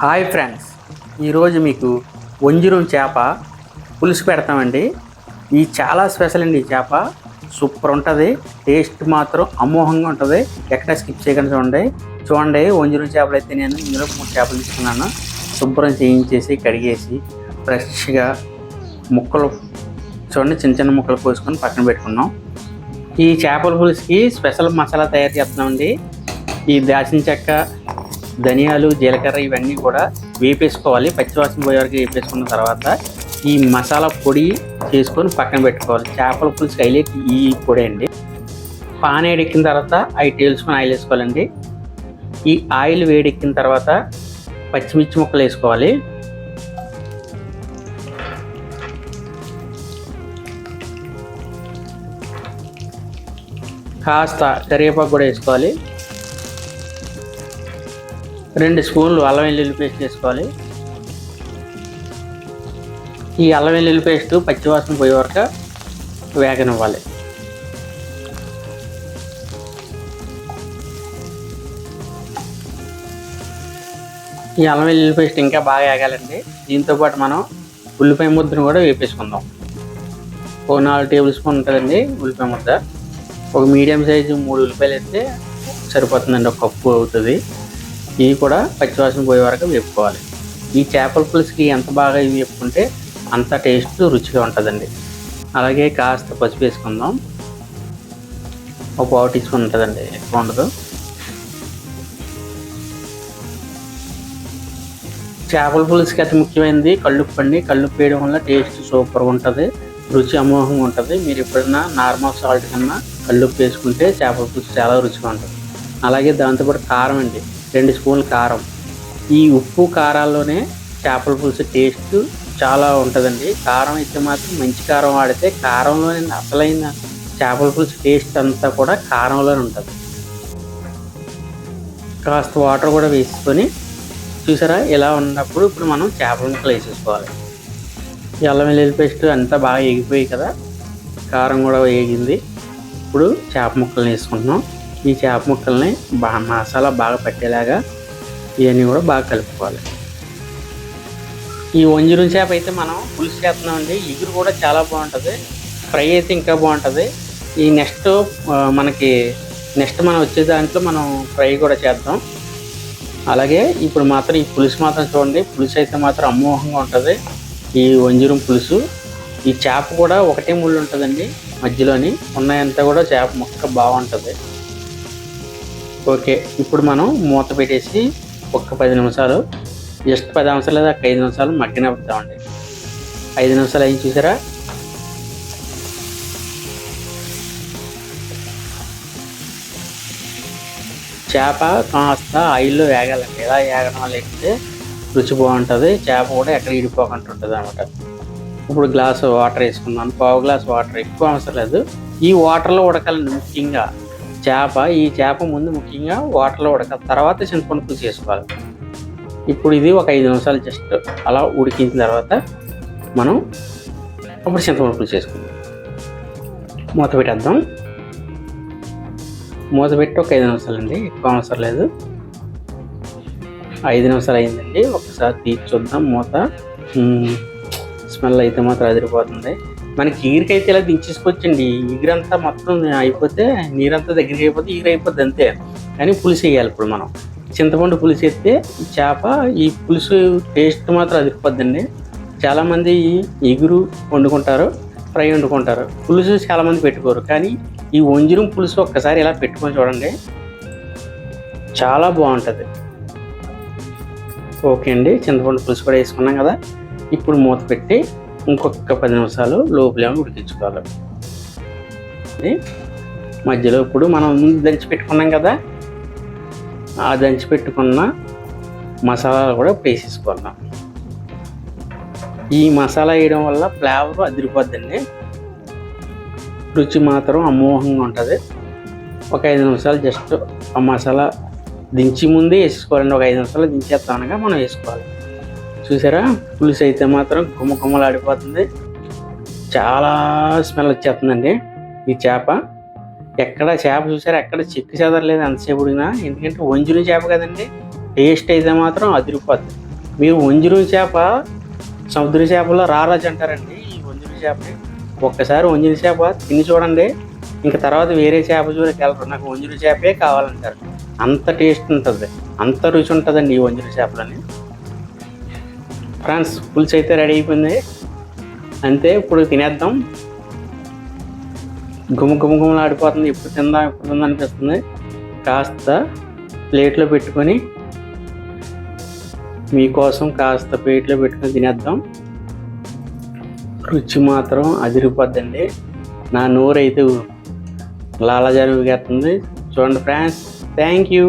Hi friends ఈరోజు మీకు వంజిరం చేప పులుసు పెడతామండి. ఈ చాలా స్పెషల్ అండి ఈ చేప. సూపర్ ఉంటుంది టేస్ట్ మాత్రం అమోహంగా ఉంటుంది. ఎక్కడ స్కిప్ చేయకుండా చూడండి. చూడండి వంజరం చేపలు అయితే నేను ఇందులో మూడు చేపలు తీసుకున్నాను. శుభ్రం చేయించేసి కడిగేసి ఫ్రెష్గా ముక్కలు చూడండి చిన్న చిన్న ముక్కలు కోసుకొని పక్కన పెట్టుకున్నాం. ఈ చేపల పులుసుకి స్పెషల్ మసాలా తయారు చేస్తున్నామండి. ఈ దాచిన చెక్క ధనియాలు జీలకర్ర ఇవన్నీ కూడా వేపేసుకోవాలి. పచ్చివాసన పోయే వరకు వేపేసుకున్న తర్వాత ఈ మసాలా పొడి చేసుకొని పక్కన పెట్టుకోవాలి. చేపల పులుసు హైలైట్ ఈ పొడి అండి. పాన్ వేడెక్కిన తర్వాత అవి టేబుల్ స్పూన్ ఆయిల్ వేసుకోవాలండి. ఈ ఆయిల్ వేడెక్కిన తర్వాత పచ్చిమిర్చి ముక్కలు వేసుకోవాలి. కాస్త కరివేపాకు కూడా వేసుకోవాలి. రెండు స్పూన్లు అల్లం వెల్లుల్లి పేస్ట్ వేసుకోవాలి. ఈ అల్లం వెల్లుల్లి పేస్ట్ పచ్చివాసన పోయే వరకు వేగనివ్వాలి. ఈ అల్లం వెల్లుల్లి పేస్ట్ ఇంకా బాగా వేగాలండి. దీంతో పాటు మనం ఉల్లిపాయ ముద్దను కూడా వేపేసుకుందాం. ఒక నాలుగు టేబుల్ స్పూన్ ఉంటుందండి ఉల్లిపాయ ముద్ద. ఒక మీడియం సైజు మూడు ఉల్లిపాయలు వేస్తే సరిపోతుందండి ఒక కప్పు అవుతుంది. ఇవి కూడా పచ్చివాసన పోయే వరకు వేపుకోవాలి ఈ చేపల పులుసుకి ఎంత బాగా ఇవి వేపుకుంటే అంత టేస్ట్ రుచిగా ఉంటుందండి. అలాగే కాస్త పసుపు వేసుకుందాం. ఒక పావు టీ స్పూన్ ఉంటుందండి ఎక్కువ ఉండదు. చేపల పులుసుకి అతి ముఖ్యమైనది కళ్ళుప్పు అండి. కళ్ళుప్పు వేయడం వల్ల టేస్ట్ సూపర్గా ఉంటుంది రుచి అమోఘంగా ఉంటుంది. మీరు ఎప్పుడైనా నార్మల్ సాల్ట్ కన్నా కళ్ళుప్పు వేసుకుంటే చేపల పులుసు చాలా రుచిగా ఉంటుంది. అలాగే దాంతోపాటు కారం అండి. రెండు స్పూన్లు కారం. ఈ ఉప్పు కారాల్లోనే చేపల పులుసు టేస్ట్ చాలా ఉంటుందండి. కారం అయితే మాత్రం మంచి కారం వాడితే కారంలోనే అసలైన చేపల పులుసు టేస్ట్ అంతా కూడా కారంలోనే ఉంటుంది. కాస్త వాటర్ కూడా వేసుకొని చూసారా? ఇలా ఉన్నప్పుడు ఇప్పుడు మనం చేపల ముక్కలు వేసేసుకోవాలి అల్లం వెల్లుల్లి పేస్ట్ అంతా బాగా ఎగిపోయి కదా? కారం కూడా వేగింది ఇప్పుడు చేప ముక్కలు వేసుకుంటున్నాం. ఈ చేప ముక్కల్ని బాగా మసాలా బాగా పట్టేలాగా ఇవన్నీ కూడా బాగా కలుపుకోవాలి. ఈ వంజరం చేప అయితే మనం పులుసు చేస్తున్నామండి. ఇగురు కూడా చాలా బాగుంటుంది. ఫ్రై అయితే ఇంకా బాగుంటుంది. ఈ నెక్స్ట్ మనకి నెక్స్ట్ మనం వచ్చే దాంట్లో మనం ఫ్రై కూడా చేద్దాం. అలాగే ఇప్పుడు మాత్రం ఈ పులుసు మాత్రం చూడండి. పులుసు అయితే మాత్రం అమోహంగా ఉంటుంది. ఈ వంజరం పులుసు ఈ చేప కూడా ఒకటే ముళ్ళు ఉంటుందండి. మధ్యలోని ఉన్నాయంతా కూడా చేప మొక్క బాగుంటుంది. ఓకే ఇప్పుడు మనం మూత పెట్టేసి ఒక్క పది నిమిషాలు జస్ట్ పది నిమిషాలు లేదా ఒక ఐదు నిమిషాలు మగ్గినప్పుతామండి ఐదు నిమిషాలు అయ్యి చూసారా? చేప కాస్త ఆయిల్లో వేగాలండి. ఎలా వేగడం లేకపోతే రుచి బాగుంటుంది. చేప కూడా ఎక్కడ ఇడిపోకుండా ఉంటుంది అనమాట ఇప్పుడు గ్లాస్ వాటర్ వేసుకున్నాను పావు గ్లాస్ వాటర్ ఎక్కువ అవసరం లేదు. ఈ వాటర్లో ఉడకాలండి ముఖ్యంగా. చేప ఈ చేప ముందు ముఖ్యంగా వాటర్లో ఉడక తర్వాత చింతపండు పులుసు చేసుకోవాలి. ఇప్పుడు ఇది ఒక ఐదు నిమిషాలు జస్ట్ అలా ఉడికించిన తర్వాత మనం అప్పుడు చింతపండు పులుసు చేసుకుందాం. మూత పెట్టేద్దాం. మూత పెట్టి ఒక ఐదు నిమిషాలు అండి ఎక్కువ అవసరం లేదు. ఐదు నిమిషాలు అయిందండి ఒకసారి తీసి చూద్దాం. మూత స్మెల్ అయితే మాత్రం అదిరిపోతుంది. మనకి ఈగరికైతే ఇలా దించేసుకోవచ్చండి. ఈగరంతా మొత్తం అయిపోతే నీరంతా దగ్గరికి అయిపోతే ఈగర అయిపోద్ది అంతే. కానీ పులుసు వేయాలి ఇప్పుడు మనం. చింతపండు పులుసు వేస్తే చేప ఈ పులుసు టేస్ట్ మాత్రం అదిరిపోద్దండి. చాలామంది ఎగురు వండుకుంటారు ఫ్రై వండుకుంటారు. పులుసు చాలామంది పెట్టుకోరు. కానీ ఈ వంజరం పులుసు ఒక్కసారి ఇలా పెట్టుకొని చూడండి. చాలా బాగుంటుంది. ఓకే అండి. చింతపండు పులుసు కూడా వేసుకున్నాం కదా. ఇప్పుడు మూత పెట్టి ఇంకొక పది నిమిషాలు లోపలేమో ఉడికించుకోవాలి. ఇది మధ్యలో ఇప్పుడు మనం ముందు దంచి పెట్టుకున్నాం కదా ఆ దంచి పెట్టుకున్న మసాలాలు కూడా వేసేసుకున్నాం ఈ మసాలా వేయడం వల్ల ఫ్లేవర్ అదిరిపోద్దండి. రుచి మాత్రం అమోహంగా ఉంటుంది. ఒక ఐదు నిమిషాలు జస్ట్ ఆ మసాలా దించి ముందే వేసుకోవాలండి. ఒక ఐదు నిమిషాలు దించేస్తానగా మనం వేసుకోవాలి. చూసారా? పులుసు అయితే మాత్రం గుమ్మ గుమ్మలాడిపోతుంది చాలా స్మెల్ వచ్చేస్తుందండి ఈ చేప. ఎక్కడ చేప చూసారా? ఎక్కడ చెక్కు చెదరలేదు ఎంతసేపు ఉడిగినా ఎందుకంటే వంజుని చేప కదండి. టేస్ట్ అయితే మాత్రం అదిరిపోతుంది మీరు వంజరం చేప సముద్ర చేపలో రారాజు అంటారండి. ఈ వంజుని చేపని ఒక్కసారి వంజుని చేప తిని చూడండి. ఇంకా తర్వాత వేరే చేప జోలికి వెళ్ళరు నాకు వంజుని చేపే కావాలంటారు. అంత టేస్ట్ ఉంటుంది. అంత రుచి ఉంటుందండి ఈ వంజుని చేపలని. ఫ్రాన్స్ పులుసు అయితే రెడీ అయిపోయింది. అంతే ఇప్పుడు తినేద్దాం. గుమ గుమ గుమలు ఆడిపోతుంది. ఎప్పుడు తిందాం ఎప్పుడు తిందాం అనిపిస్తుంది. కాస్త ప్లేట్లో పెట్టుకొని మీకోసం కాస్త ప్లేట్లో పెట్టుకొని తినేద్దాం. రుచి మాత్రం అదిరిపోద్దండి. నా నోరు అయితే లాలాజారు చూడండి ఫ్రెండ్స్ థ్యాంక్ యూ.